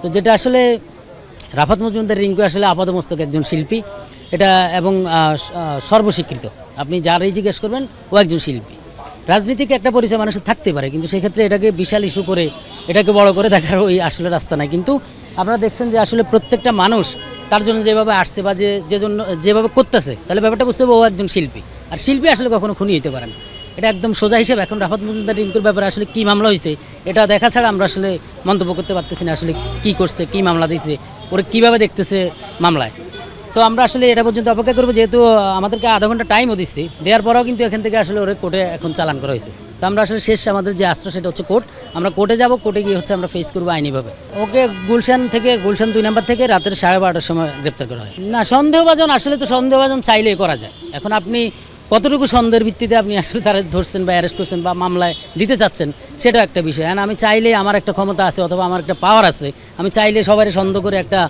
তো যেটা আসলে রাফাত মজুমদার রিঙ্কু আসলে আপাতমস্তক একজন শিল্পী। এটা এবং সর্বস্বীকৃত। আপনি যারাই জিজ্ঞেস করবেন, ও একজন শিল্পী। রাজনীতিকে একটা পরিচয় মানুষের থাকতে পারে, কিন্তু সেক্ষেত্রে এটাকে বিশাল ইস্যু করে, এটাকে বড় করে দেখার ওই আসলে রাস্তা নাই। কিন্তু আপনারা দেখছেন যে আসলে প্রত্যেকটা মানুষ তার জন্য যেভাবে আসছে বা যে যে জন্য, যেভাবে করতেছে, তাহলে ব্যাপারটা বুঝতে হবে ও একজন শিল্পী। আর শিল্পী আসলে কখনো খুনি হতে পারে না। এটা একদম সোজা হিসেবে। এখন রাফাত মজুমদার রিঙ্কুর ব্যাপারে আসলে কী মামলা হয়েছে এটা দেখা ছাড়া আমরা আসলে মন্তব্য করতে পারতেছি না আসলে কি করছে, কি মামলা দিছে, ওরা কীভাবে দেখতেছে মামলায়। সো আমরা আসলে এটা পর্যন্ত অপেক্ষা করব, যেহেতু আমাদেরকে আধা ঘণ্টা টাইমও দিচ্ছি, দেওয়ার পরেও কিন্তু এখান থেকে আসলে ওরা কোর্টে এখন চালান করা হয়েছে তো আমরা আসলে শেষ আমাদের যে আশ্রয়, সেটা হচ্ছে কোর্ট আমরা কোর্টে যাব কোর্টে গিয়ে হচ্ছে আমরা ফেস করব আইনিভাবে। ওকে, গুলশান থেকে, গুলশান দুই নাম্বার থেকে রাতের সাড়ে বারোটার সময় গ্রেপ্তার করা হয়। না, সন্দেহভাজন, আসলে তো সন্দেহভাজন চাইলেই করা যায়। এখন আপনি কতটুকু সন্দেহের ভিত্তিতে আপনি আসলে তারা ধরছেন বা অ্যারেস্ট করছেন বা মামলায় দিতে চাচ্ছেন সেটাও একটা বিষয়। আর আমি চাইলে আমার একটা ক্ষমতা আছে অথবা আমার একটা পাওয়ার আছে। আমি চাইলে সবাই সন্দেহ করে একটা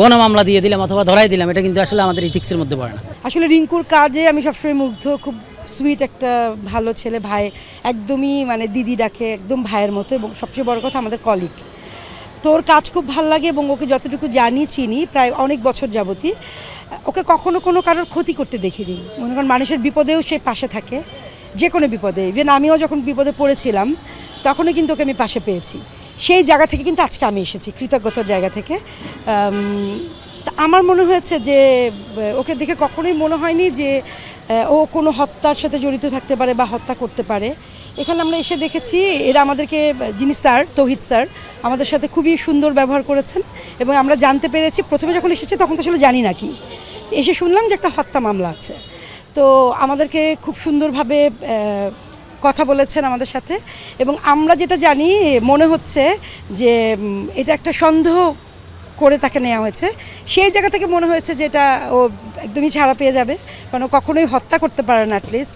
গণমামলা দিয়ে দিলাম অথবা ধরাই দিলাম। এটা কিন্তু আসলে আমাদের ইথিক্সের মধ্যে পড়ে না। আসলে রিঙ্কুর কাজে আমি সবসময় মুগ্ধ। খুব সুইট একটা, ভালো ছেলে, ভাই। একদমই মানে দিদি ডাকে, একদম ভাইয়ের মতো এবং সবচেয়ে বড় কথা আমাদের কলিগ তোর কাজ খুব ভালো লাগে এবং ওকে যতটুকু জানি, চিনি, প্রায় অনেক বছর যাবতই, ওকে কখনো কোনো কারোর ক্ষতি করতে দেখিনি। মনে করেন মানুষের বিপদেও সে পাশে থাকে, যে কোনো বিপদে। ইভেন আমিও যখন বিপদে পড়েছিলাম, তখনও কিন্তু ওকে আমি পাশে পেয়েছি। সেই জায়গা থেকে কিন্তু আজকে আমি এসেছি, কৃতজ্ঞতার জায়গা থেকে। তা আমার মনে হয়েছে যে ওকে দেখে কখনোই মনে হয়নি যে ও কোনো হত্যার সাথে জড়িত থাকতে পারে বা হত্যা করতে পারে। এখানে আমরা এসে দেখেছি, এরা আমাদেরকে, যিনি স্যার, তৌহিদ স্যার, আমাদের সাথে খুবই সুন্দর ব্যবহার করেছেন এবং আমরা জানতে পেরেছি, প্রথমে যখন এসেছি তখন তো আসলে জানি না কি। এসে শুনলাম যে একটা হত্যা মামলা আছে। তো আমাদেরকে খুব সুন্দরভাবে কথা বলেছেন আমাদের সাথে এবং আমরা যেটা জানি, মনে হচ্ছে যে এটা একটা সন্দেহ করে তাকে নেওয়া হয়েছে। সেই জায়গা থেকে মনে হয়েছে যে এটা ও একদমই ছাড়া পেয়ে যাবে, কারণ কখনোই হত্যা করতে পারে না অ্যাটলিস্ট